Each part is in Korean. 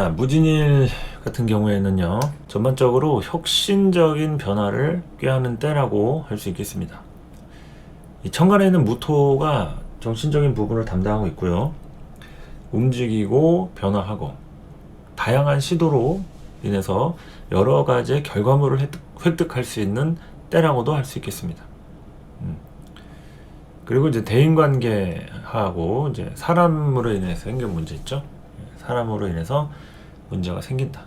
무진일 같은 경우에는요, 전반적으로 혁신적인 변화를 꾀하는 때라고 할 수 있겠습니다. 이 천간에는 무토가 정신적인 부분을 담당하고 있고요. 움직이고 변화하고 다양한 시도로 인해서 여러 가지의 결과물을 획득, 획득할 수 있는 때라고도 할 수 있겠습니다. 음. 그리고 이제 대인관계하고 이제 사람으로 인해서 생긴 문제 있죠. 사람으로 인해서 문제가 생긴다.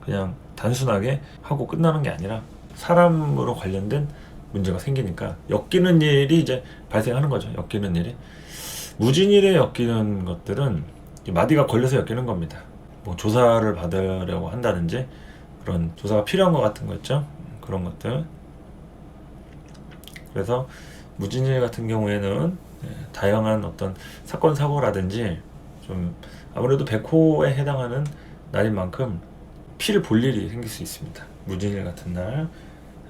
그냥 단순하게 하고 끝나는 게 아니라 사람으로 관련된 문제가 생기니까 엮이는 일이 이제 발생하는 거죠. 엮이는 일이. 무진일에 엮이는 것들은 이 마디가 걸려서 엮이는 겁니다. 뭐 조사를 받으려고 한다든지 그런 조사가 필요한 것 같은 거 있죠. 그런 것들. 그래서 무진일 같은 경우에는 예, 다양한 어떤 사건 사고라든지 좀 아무래도 백호에 해당하는 날인 만큼 피를 볼 일이 생길 수 있습니다. 무진일 같은 날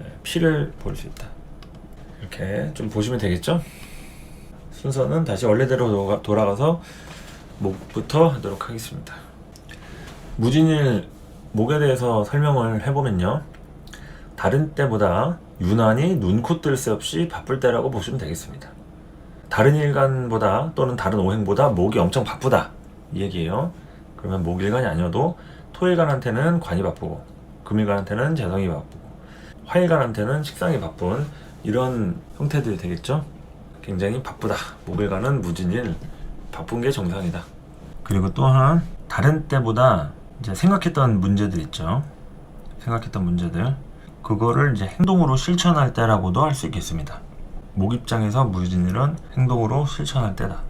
예, 피를 볼 수 있다. 이렇게 좀 보시면 되겠죠? 순서는 다시 원래대로 돌아가- 돌아가서 목부터 하도록 하겠습니다. 무진일 목에 대해서 설명을 해보면요. 다른 때보다 유난히 눈코 뜰 새 없이 바쁠 때라고 보시면 되겠습니다. 다른 일간보다 또는 다른 오행보다 목이 엄청 바쁘다 이 얘기예요. 그러면 목일간이 아니어도 토일간한테는 관이 바쁘고 금일간한테는 재성이 바쁘고 화일간한테는 식상이 바쁜 이런 형태들이 되겠죠. 굉장히 바쁘다. 목일간은 무진일 바쁜 게 정상이다. 그리고 또한 다른 때보다 이제 생각했던 문제들 있죠. 생각했던 문제들 그거를 이제 행동으로 실천할 때라고도 할 수 있겠습니다. 목 입장에서 무진일은 행동으로 실천할 때다.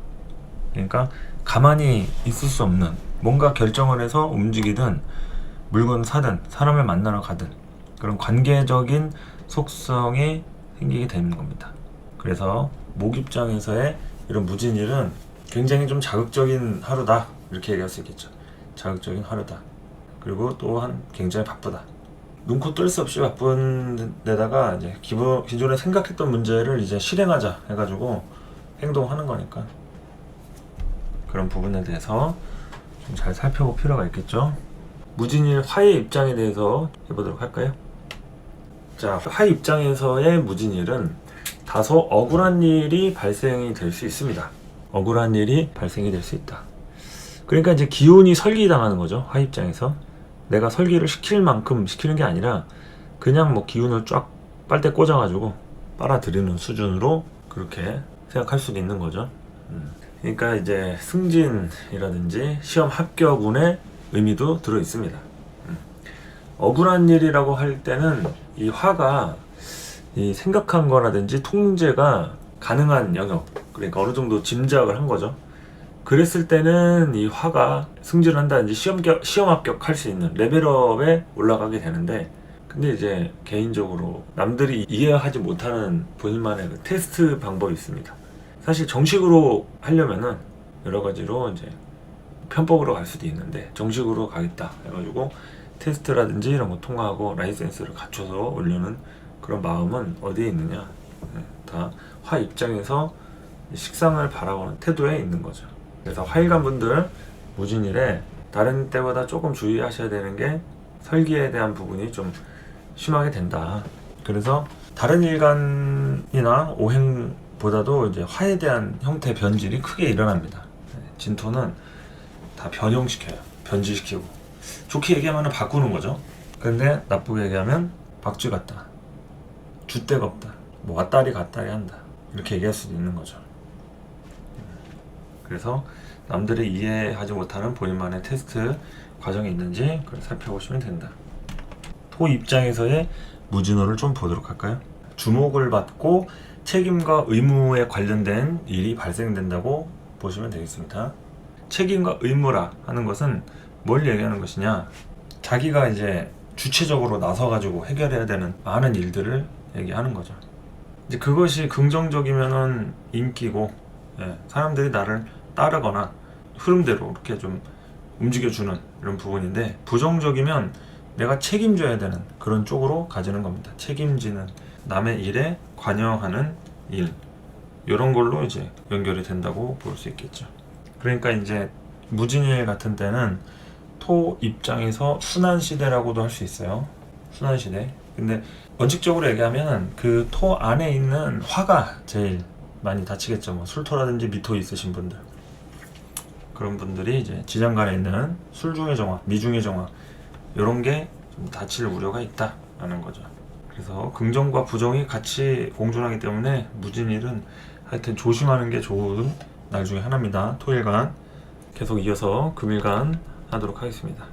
그러니까 가만히 있을 수 없는 뭔가 결정을 해서 움직이든 물건 사든 사람을 만나러 가든 그런 관계적인 속성이 생기게 되는 겁니다. 그래서 목 입장에서의 이런 무진일은 굉장히 좀 자극적인 하루다 이렇게 얘기할 수 있겠죠. 자극적인 하루다. 그리고 또한 굉장히 바쁘다. 눈코 뜰 수 없이 바쁜 데다가 이제 기본 기존에 생각했던 문제를 이제 실행하자 해가지고 행동하는 거니까 그런 부분에 대해서 좀 잘 살펴볼 필요가 있겠죠. 무진일 화의 입장에 대해서 해보도록 할까요? 자, 화 입장에서의 무진일은 다소 억울한 일이 발생이 될 수 있습니다. 억울한 일이 발생이 될 수 있다. 그러니까 이제 기운이 설기당하는 거죠. 화 입장에서. 내가 설기를 시킬 만큼 시키는 게 아니라 그냥 뭐 기운을 쫙 빨대 꽂아가지고 빨아들이는 수준으로 그렇게 생각할 수도 있는 거죠. 음. 그러니까 이제 승진이라든지 시험 합격 운의 의미도 들어 있습니다. 음. 억울한 일이라고 할 때는 이 화가 이 생각한 거라든지 통제가 가능한 영역, 그러니까 어느 정도 짐작을 한 거죠. 그랬을 때는 이 화가 승진을 한다든지 시험, 겨- 시험 합격할 수 있는 레벨업에 올라가게 되는데 근데 이제 개인적으로 남들이 이해하지 못하는 본인만의 그 테스트 방법이 있습니다. 사실 정식으로 하려면은 여러 가지로 이제 편법으로 갈 수도 있는데 정식으로 가겠다 해가지고 테스트라든지 이런 거 통과하고 라이센스를 갖춰서 올려는 그런 마음은 어디에 있느냐 네, 다화 입장에서 식상을 바라보는 태도에 있는 거죠. 그래서 화일관 분들 무진일에 다른 때보다 조금 주의하셔야 되는 게 설기에 대한 부분이 좀 심하게 된다. 그래서 다른 일간이나 오행 보다도 이제 화에 대한 형태 변질이 크게 일어납니다. 네, 진토는 다 변형시켜요. 변질시키고 좋게 얘기하면 바꾸는 거죠. 근데 나쁘게 얘기하면 박쥐 같다. 줏대가 없다. 뭐 왔다리 갔다리 한다. 이렇게 얘기할 수도 있는 거죠. 그래서 남들이 이해하지 못하는 본인만의 테스트 과정이 있는지 그걸 살펴보시면 된다. 토 입장에서의 무진호를 좀 보도록 할까요? 주목을 받고 책임과 의무에 관련된 일이 발생된다고 보시면 되겠습니다. 책임과 의무라 하는 것은 뭘 얘기하는 것이냐? 자기가 이제 주체적으로 나서가지고 해결해야 되는 많은 일들을 얘기하는 거죠. 이제 그것이 긍정적이면은 인기고, 예, 사람들이 나를 따르거나 흐름대로 이렇게 좀 움직여주는 이런 부분인데 부정적이면 내가 책임져야 되는 그런 쪽으로 가지는 겁니다. 책임지는 남의 일에 관여하는 일 이런 걸로 이제 연결이 된다고 볼 수 있겠죠. 그러니까 이제 무진일 같은 때는 토 입장에서 순환 시대라고도 할 수 있어요. 순환 시대. 근데 원칙적으로 얘기하면 그 토 안에 있는 화가 제일 많이 다치겠죠. 뭐 술토라든지 미토 있으신 분들. 그런 분들이 이제 지장간에 있는 술중의 정화, 미중의 정화 이런 게 좀 다칠 우려가 있다라는 거죠. 그래서 긍정과 부정이 같이 공존하기 때문에 무진일은 하여튼 조심하는 게 좋은 날 중에 하나입니다. 토일간 계속 이어서 금일간 하도록 하겠습니다.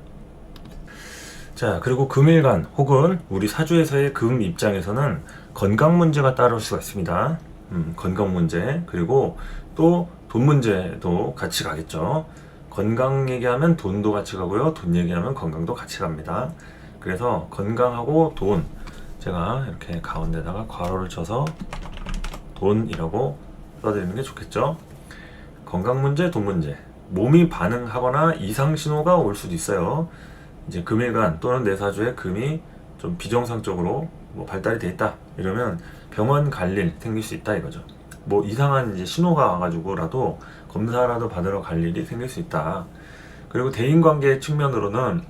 자, 그리고 금일간 혹은 우리 사주에서의 금 입장에서는 건강 문제가 따를 수가 있습니다. 음, 건강 문제 그리고 또 돈 문제도 같이 가겠죠. 건강 얘기하면 돈도 같이 가고요. 돈 얘기하면 건강도 같이 갑니다. 그래서 건강하고 돈 제가 이렇게 가운데다가 괄호를 쳐서 돈이라고 써드리는 게 좋겠죠. 건강 문제, 돈 문제. 몸이 반응하거나 이상 신호가 올 수도 있어요. 이제 금일간 또는 내사주에 금이 좀 비정상적으로 뭐 발달이 돼 있다. 이러면 병원 갈 일 생길 수 있다 이거죠. 뭐 이상한 이제 신호가 와가지고라도 검사라도 받으러 갈 일이 생길 수 있다. 그리고 대인관계 측면으로는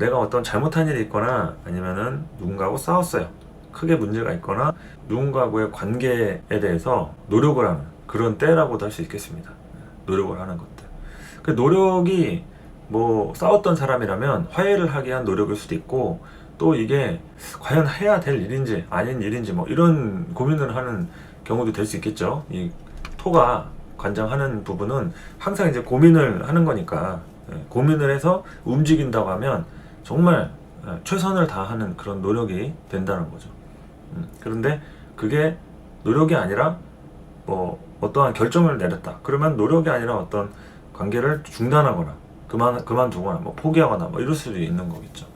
내가 어떤 잘못한 일이 있거나 아니면은 누군가하고 싸웠어요. 크게 문제가 있거나 누군가하고의 관계에 대해서 노력을 하는 그런 때라고도 할 수 있겠습니다. 노력을 하는 것들. 그 노력이 뭐 싸웠던 사람이라면 화해를 하기 위한 노력일 수도 있고 또 이게 과연 해야 될 일인지 아닌 일인지 뭐 이런 고민을 하는 경우도 될 수 있겠죠. 이 토가 관장하는 부분은 항상 이제 고민을 하는 거니까 예, 고민을 해서 움직인다고 하면 정말 예, 최선을 다하는 그런 노력이 된다는 거죠. 음, 그런데 그게 노력이 아니라 뭐 어떠한 결정을 내렸다. 그러면 노력이 아니라 어떤 관계를 중단하거나 그만 그만두거나 뭐 포기하거나 뭐 이럴 수도 있는 거겠죠.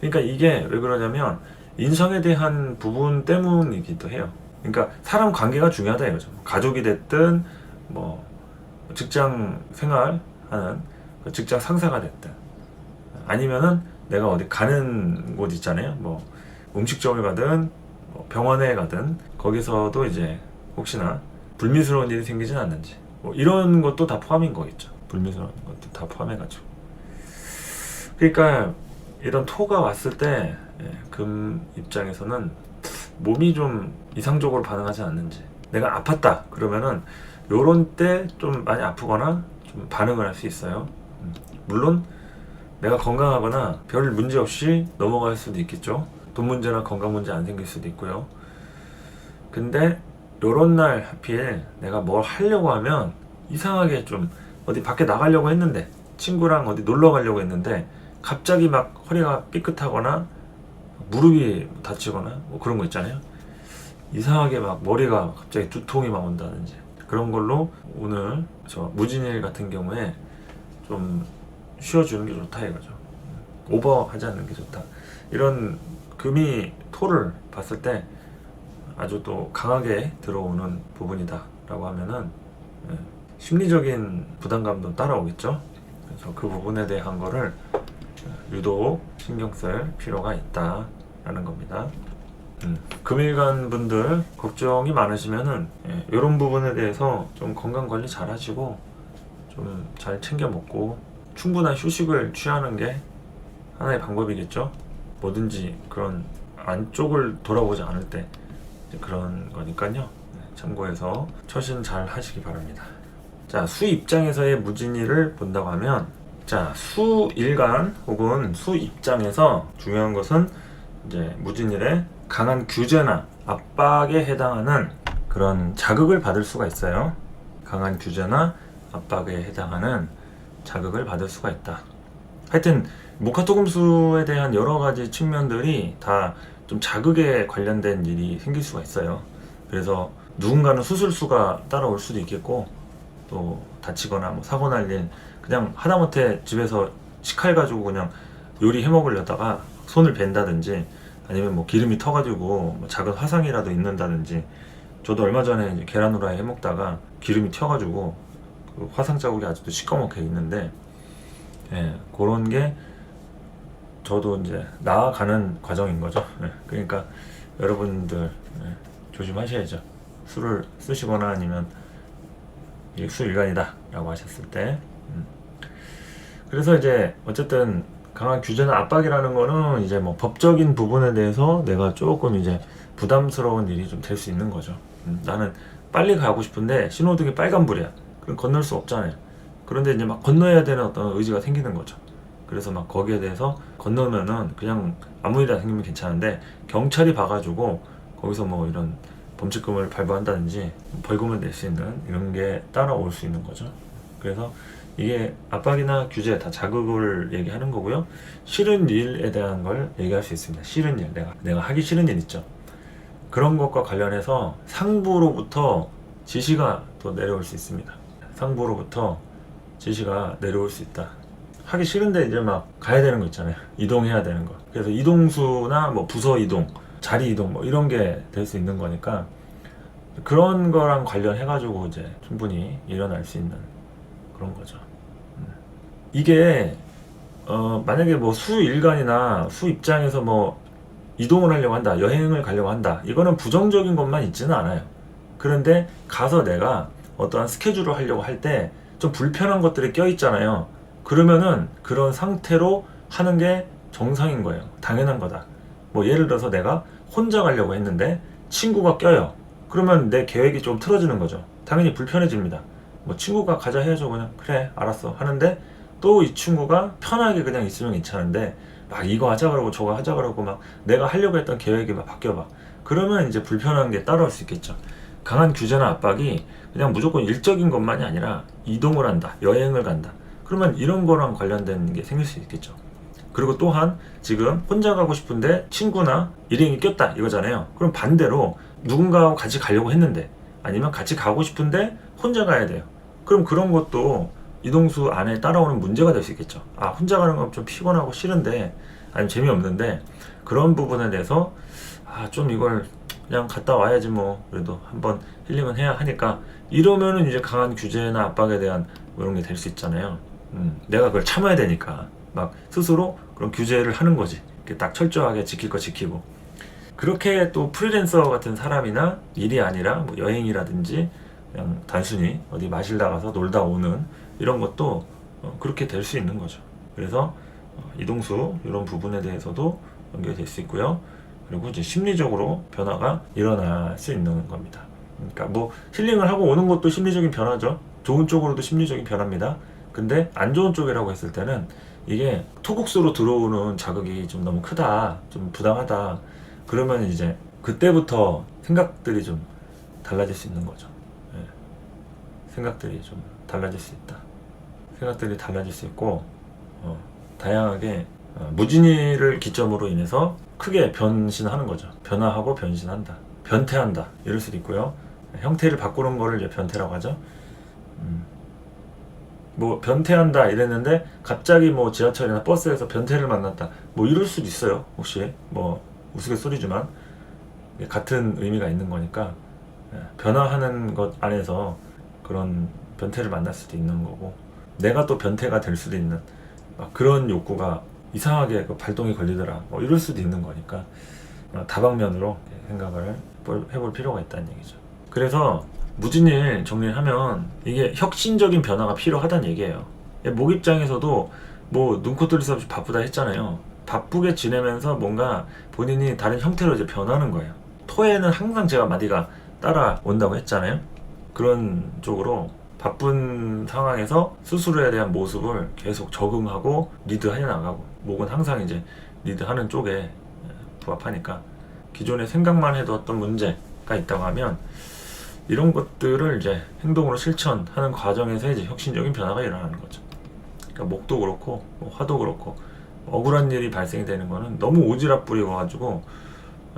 그러니까 이게 왜 그러냐면 인성에 대한 부분 때문이기도 해요. 그러니까 사람 관계가 중요하다 이거죠. 가족이 됐든 뭐 직장 생활하는 그 직장 상사가 됐든 아니면은 내가 어디 가는 곳 있잖아요. 뭐 음식점을 가든 뭐 병원에 가든 거기서도 이제 혹시나 불미스러운 일이 생기진 않는지 뭐 이런 것도 다 포함인 거겠죠. 불미스러운 것도 다 포함해가지고. 그러니까 이런 토가 왔을 때 금 입장에서는 몸이 좀 이상적으로 반응하지 않는지 내가 아팠다 그러면은 요런 때 좀 많이 아프거나 좀 반응을 할 수 있어요. 음, 물론 내가 건강하거나 별 문제 없이 넘어갈 수도 있겠죠. 돈 문제나 건강 문제 안 생길 수도 있고요. 근데 요런 날 하필 내가 뭘 하려고 하면 이상하게 좀 어디 밖에 나가려고 했는데 친구랑 어디 놀러 가려고 했는데 갑자기 막 허리가 삐끗하거나 무릎이 다치거나 뭐 그런 거 있잖아요. 이상하게 막 머리가 갑자기 두통이 막 온다든지 그런 걸로 오늘 저 무진일 같은 경우에 좀 쉬어주는 게 좋다 이거죠. 오버하지 않는 게 좋다. 이런 금이 토를 봤을 때 아주 또 강하게 들어오는 부분이다라고 하면은 예, 심리적인 부담감도 따라오겠죠. 그래서 그 부분에 대한 거를 유독 신경 쓸 필요가 있다라는 겁니다. 음, 금일간 분들 걱정이 많으시면은 예, 이런 부분에 대해서 좀 건강 관리 잘 하시고 좀 잘 챙겨 먹고 충분한 휴식을 취하는 게 하나의 방법이겠죠. 뭐든지 그런 안쪽을 돌아보지 않을 때 그런 거니까요. 네, 참고해서 처신 잘 하시기 바랍니다. 자, 수 입장에서의 무진일을 본다고 하면 자, 수 일간 혹은 수 입장에서 중요한 것은 이제 무진일의 강한 규제나 압박에 해당하는 그런 자극을 받을 수가 있어요. 강한 규제나 압박에 해당하는 자극을 받을 수가 있다. 하여튼 목화토금수에 대한 여러 가지 측면들이 다 좀 자극에 관련된 일이 생길 수가 있어요. 그래서 누군가는 수술수가 따라올 수도 있겠고 또 다치거나 뭐 사고 날 일 그냥 하다못해 집에서 식칼 가지고 그냥 요리 해 먹으려다가 손을 벤다든지 아니면 뭐 기름이 터가지고 뭐 작은 화상이라도 있는다든지 저도 얼마 전에 계란 후라이 해 먹다가 기름이 튀어가지고 그 화상 자국이 아직도 시꺼멓게 있는데 예, 그런 게 저도 이제 나아가는 과정인 거죠. 예, 그러니까 여러분들 예, 조심하셔야죠. 술을 쓰시거나 아니면 이게 수일간이다 라고 하셨을 때 음. 그래서 이제 어쨌든 강한 규제나 압박이라는 거는 이제 뭐 법적인 부분에 대해서 내가 조금 이제 부담스러운 일이 좀 될 수 있는 거죠. 음, 나는 빨리 가고 싶은데 신호등이 빨간불이야. 그럼 건널 수 없잖아요. 그런데 이제 막 건너야 되는 어떤 의지가 생기는 거죠. 그래서 막 거기에 대해서 건너면은 그냥 아무 일이 안 생기면 괜찮은데 경찰이 봐가지고 거기서 뭐 이런 범칙금을 발부한다든지 벌금을 낼 수 있는 이런 게 따라올 수 있는 거죠. 그래서 이게 압박이나 규제 다 자극을 얘기하는 거고요. 싫은 일에 대한 걸 얘기할 수 있습니다. 싫은 일, 내가 내가 하기 싫은 일 있죠. 그런 것과 관련해서 상부로부터 지시가 또 내려올 수 있습니다. 상부로부터 지시가 내려올 수 있다. 하기 싫은데 이제 막 가야 되는 거 있잖아요. 이동해야 되는 거. 그래서 이동수나 뭐 부서 이동, 자리 이동 뭐 이런 게 될 수 있는 거니까 그런 거랑 관련해 가지고 이제 충분히 일어날 수 있는 그런 거죠. 음. 이게 어 만약에 뭐 수일간이나 수 입장에서 뭐 이동을 하려고 한다, 여행을 가려고 한다. 이거는 부정적인 것만 있지는 않아요. 그런데 가서 내가 어떠한 스케줄을 하려고 할 때 좀 불편한 것들이 껴 있잖아요. 그러면은 그런 상태로 하는 게 정상인 거예요. 당연한 거다. 뭐 예를 들어서 내가 혼자 가려고 했는데 친구가 껴요. 그러면 내 계획이 좀 틀어지는 거죠. 당연히 불편해집니다. 뭐 친구가 가자 해야죠. 그냥 그래 알았어 하는데 또 이 친구가 편하게 그냥 있으면 괜찮은데 막 이거 하자 그러고 저거 하자 그러고 막 내가 하려고 했던 계획이 막 바뀌어 봐. 그러면 이제 불편한 게 따라올 수 있겠죠. 강한 규제나 압박이 그냥 무조건 일적인 것만이 아니라 이동을 한다, 여행을 간다. 그러면 이런 거랑 관련된 게 생길 수 있겠죠. 그리고 또한 지금 혼자 가고 싶은데 친구나 일행이 꼈다 이거잖아요. 그럼 반대로 누군가하고 같이 가려고 했는데 아니면 같이 가고 싶은데 혼자 가야 돼요. 그럼 그런 것도 이동수 안에 따라오는 문제가 될 수 있겠죠. 아, 혼자 가는 건 좀 피곤하고 싫은데, 아니면 재미없는데, 그런 부분에 대해서, 아, 좀 이걸 그냥 갔다 와야지 뭐, 그래도 한번 힐링은 해야 하니까, 이러면은 이제 강한 규제나 압박에 대한 뭐 이런 게 될 수 있잖아요. 음, 내가 그걸 참아야 되니까, 막 스스로 그런 규제를 하는 거지. 딱 철저하게 지킬 거 지키고. 그렇게 또 프리랜서 같은 사람이나 일이 아니라 뭐 여행이라든지 그냥 단순히 어디 마실 나가서 놀다 오는 이런 것도 어, 그렇게 될 수 있는 거죠. 그래서 어, 이동수 이런 부분에 대해서도 연결될 수 있고요. 그리고 이제 심리적으로 변화가 일어날 수 있는 겁니다. 그러니까 뭐 힐링을 하고 오는 것도 심리적인 변화죠. 좋은 쪽으로도 심리적인 변화입니다. 근데 안 좋은 쪽이라고 했을 때는 이게 토국수로 들어오는 자극이 좀 너무 크다, 좀 부당하다. 그러면 이제 그때부터 생각들이 좀 달라질 수 있는 거죠. 예. 생각들이 좀 달라질 수 있다. 생각들이 달라질 수 있고 어, 다양하게 어, 무진이를 기점으로 인해서 크게 변신하는 거죠. 변화하고 변신한다. 변태한다. 이럴 수도 있고요. 형태를 바꾸는 거를 이제 변태라고 하죠. 음. 뭐 변태한다 이랬는데 갑자기 뭐 지하철이나 버스에서 변태를 만났다. 뭐 이럴 수도 있어요. 혹시 뭐 우스갯소리지만 같은 의미가 있는 거니까 예, 변화하는 것 안에서 그런 변태를 만날 수도 있는 거고 내가 또 변태가 될 수도 있는 막 그런 욕구가 이상하게 그 발동이 걸리더라. 뭐 이럴 수도 있는 거니까 어, 다방면으로 생각을 해볼- 필요가 있다는 얘기죠. 그래서 무진일 정리하면 이게 혁신적인 변화가 필요하다는 얘기예요. 예, 목 입장에서도 뭐 눈코 뜰 새 없이 바쁘다 했잖아요. 바쁘게 지내면서 뭔가 본인이 다른 형태로 이제 변하는 거예요. 토에는 항상 제가 마디가 따라온다고 했잖아요. 그런 쪽으로 바쁜 상황에서 스스로에 대한 모습을 계속 적응하고 리드해 나가고 목은 항상 이제 리드하는 쪽에 예, 부합하니까 기존에 생각만 해도 어떤 문제가 있다고 하면 이런 것들을 이제 행동으로 실천하는 과정에서 이제 혁신적인 변화가 일어나는 거죠. 그러니까 목도 그렇고 뭐 화도 그렇고 억울한 일이 발생이 되는 거는 너무 오지랖 부리고 가지고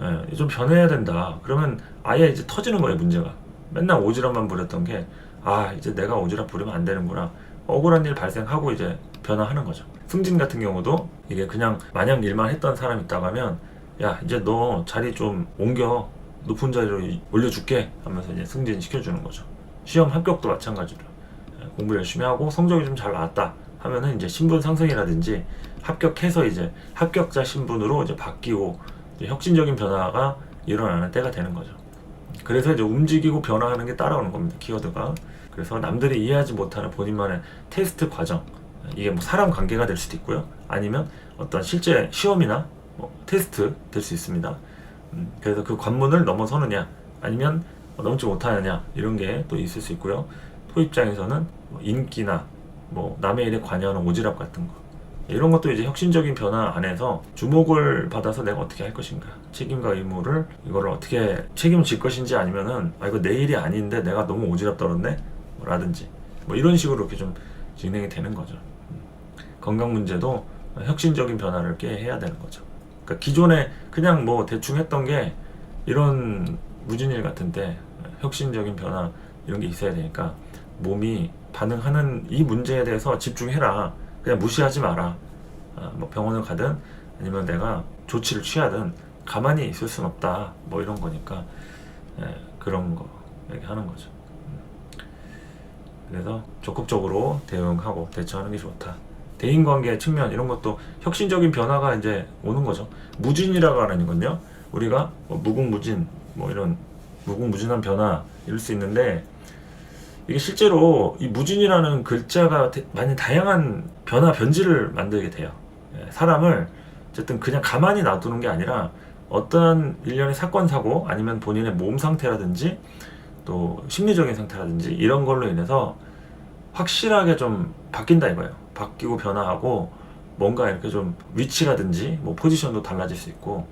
예, 좀 변해야 된다. 그러면 아예 이제 터지는 거예요 문제가. 맨날 오지랖만 부렸던 게 아 이제 내가 오지랖 부리면 안 되는구나. 억울한 일 발생하고 이제 변화하는 거죠. 승진 같은 경우도 이게 그냥 마냥 일만 했던 사람 있다고 하면 야 이제 너 자리 좀 옮겨 높은 자리로 이- 올려줄게 하면서 이제 승진 시켜주는 거죠. 시험 합격도 마찬가지로 예, 공부 열심히 하고 성적이 좀 잘 나왔다 하면은 이제 신분 상승이라든지 합격해서 이제 합격자 신분으로 이제 바뀌고 이제 혁신적인 변화가 일어나는 때가 되는 거죠. 그래서 이제 움직이고 변화하는 게 따라오는 겁니다. 키워드가. 그래서 남들이 이해하지 못하는 본인만의 테스트 과정, 이게 뭐 사람 관계가 될 수도 있고요. 아니면 어떤 실제 시험이나 뭐 테스트 될 수 있습니다. 음, 그래서 그 관문을 넘어서느냐 아니면 넘지 못하느냐 이런 게 또 있을 수 있고요. 토 입장에서는 뭐 인기나 뭐 남의 일에 관여하는 오지랖 같은 거 이런 것도 이제 혁신적인 변화 안에서 주목을 받아서 내가 어떻게 할 것인가 책임과 의무를 이거를 어떻게 책임을 질 것인지 아니면은 아 이거 내 일이 아닌데 내가 너무 오지랖 떨었네 라든지 뭐 이런 식으로 이렇게 좀 진행이 되는 거죠 음. 건강 문제도 혁신적인 변화를 꽤 해야 되는 거죠 그러니까 기존에 그냥 뭐 대충 했던 게 이런 무진일 같은데 혁신적인 변화 이런 게 있어야 되니까 몸이 반응하는 이 문제에 대해서 집중해라. 그냥 무시하지 마라. 아, 뭐 병원을 가든 아니면 내가 조치를 취하든 가만히 있을 순 없다. 뭐 이런 거니까 예, 그런 거 얘기하는 거죠. 음. 그래서 적극적으로 대응하고 대처하는 게 좋다. 대인관계 측면 이런 것도 혁신적인 변화가 이제 오는 거죠. 무진이라고 하는 건요. 우리가 뭐 무궁무진 뭐 이런 무궁무진한 변화 이럴 수 있는데 이게 실제로 이 무진이라는 글자가 대- 많이 다양한 변화 변질을 만들게 돼요. 예, 사람을 어쨌든 그냥 가만히 놔두는 게 아니라 어떠한 일련의 사건 사고 아니면 본인의 몸 상태라든지 또 심리적인 상태라든지 이런 걸로 인해서 확실하게 좀 바뀐다 이거예요. 바뀌고 변화하고 뭔가 이렇게 좀 위치라든지 뭐 포지션도 달라질 수 있고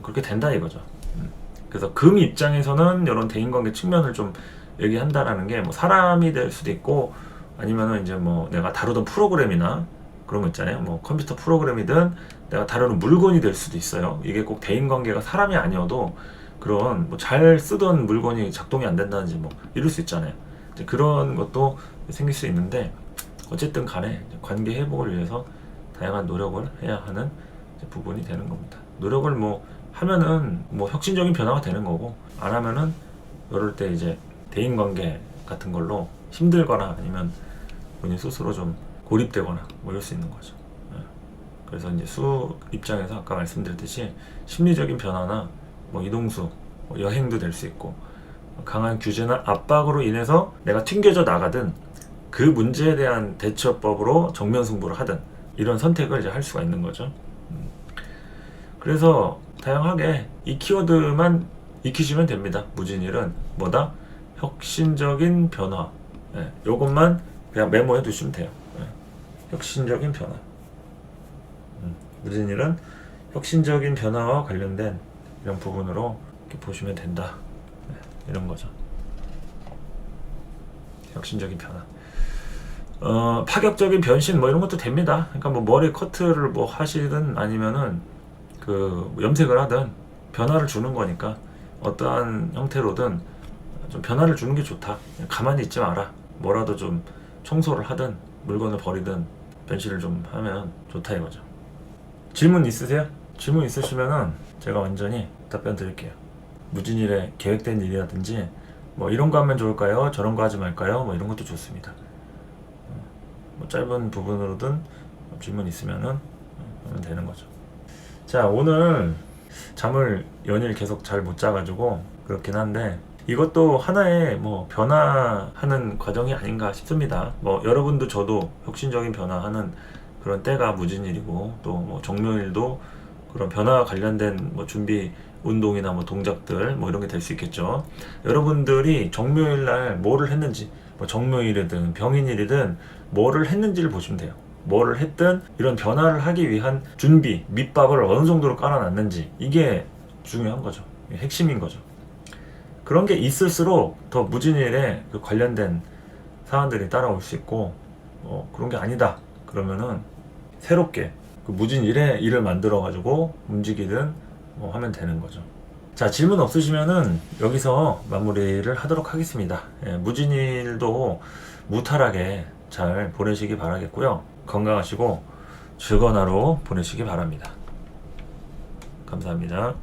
그렇게 된다 이거죠. 음. 그래서 금 입장에서는 이런 대인관계 측면을 좀 얘기한다라는 게 뭐 사람이 될 수도 있고 아니면은 이제 뭐 내가 다루던 프로그램이나 그런 거 있잖아요. 뭐 컴퓨터 프로그램이든 내가 다루는 물건이 될 수도 있어요. 이게 꼭 대인관계가 사람이 아니어도 그런 뭐 잘 쓰던 물건이 작동이 안 된다든지 뭐 이럴 수 있잖아요. 그런 것도 생길 수 있는데 어쨌든 간에 관계 회복을 위해서 다양한 노력을 해야 하는 부분이 되는 겁니다. 노력을 뭐 하면은 뭐 혁신적인 변화가 되는 거고 안 하면은 이럴 때 이제 대인 관계 같은 걸로 힘들거나 아니면 본인 스스로 좀 고립되거나 뭐 이럴 수 있는 거죠. 예. 그래서 이제 수 입장에서 아까 말씀드렸듯이 심리적인 변화나 뭐 이동수, 뭐 여행도 될 수 있고 강한 규제나 압박으로 인해서 내가 튕겨져 나가든 그 문제에 대한 대처법으로 정면 승부를 하든 이런 선택을 이제 할 수가 있는 거죠. 음. 그래서 다양하게 이 키워드만 익히시면 됩니다. 무진일은 뭐다? 혁신적인 변화. 예, 요것만 그냥 메모해 두시면 돼요. 예, 혁신적인 변화. 음, 무진일은 혁신적인 변화와 관련된 이런 부분으로 이렇게 보시면 된다. 예, 이런 거죠. 혁신적인 변화. 어, 파격적인 변신 뭐 이런 것도 됩니다. 그러니까 뭐 머리 커트를 뭐 하시든 아니면은 그 염색을 하든 변화를 주는 거니까 어떠한 형태로든 좀 변화를 주는 게 좋다. 가만히 있지 마라. 뭐라도 좀 청소를 하든 물건을 버리든 변신을 좀 하면 좋다 이거죠. 질문 있으세요? 질문 있으시면은 제가 완전히 답변 드릴게요. 무진일에 계획된 일이라든지 뭐 이런 거 하면 좋을까요? 저런 거 하지 말까요? 뭐 이런 것도 좋습니다. 어, 뭐 짧은 부분으로든 질문 있으면은 어, 하면 되는 거죠. 자 오늘 잠을 연일 계속 잘 못 자가지고 그렇긴 한데 이것도 하나의 뭐 변화하는 과정이 아닌가 싶습니다. 뭐 여러분도 저도 혁신적인 변화하는 그런 때가 무진일이고 또 뭐 정묘일도 그런 변화와 관련된 뭐 준비 운동이나 뭐 동작들 뭐 이런 게 될 수 있겠죠. 여러분들이 정묘일 날 뭐를 했는지 뭐 정묘일이든 병인일이든 뭐를 했는지를 보시면 돼요. 뭐를 했든 이런 변화를 하기 위한 준비, 밑밥을 어느 정도로 깔아놨는지 이게 중요한 거죠. 핵심인 거죠. 그런 게 있을수록 더 무진일에 그 관련된 사안들이 따라올 수 있고 어, 그런 게 아니다. 그러면은 새롭게 그 무진일에 일을 만들어 가지고 움직이든 뭐 하면 되는 거죠. 자 질문 없으시면은 여기서 마무리를 하도록 하겠습니다. 예, 무진일도 무탈하게 잘 보내시기 바라겠고요. 건강하시고 즐거운 하루 보내시기 바랍니다. 감사합니다.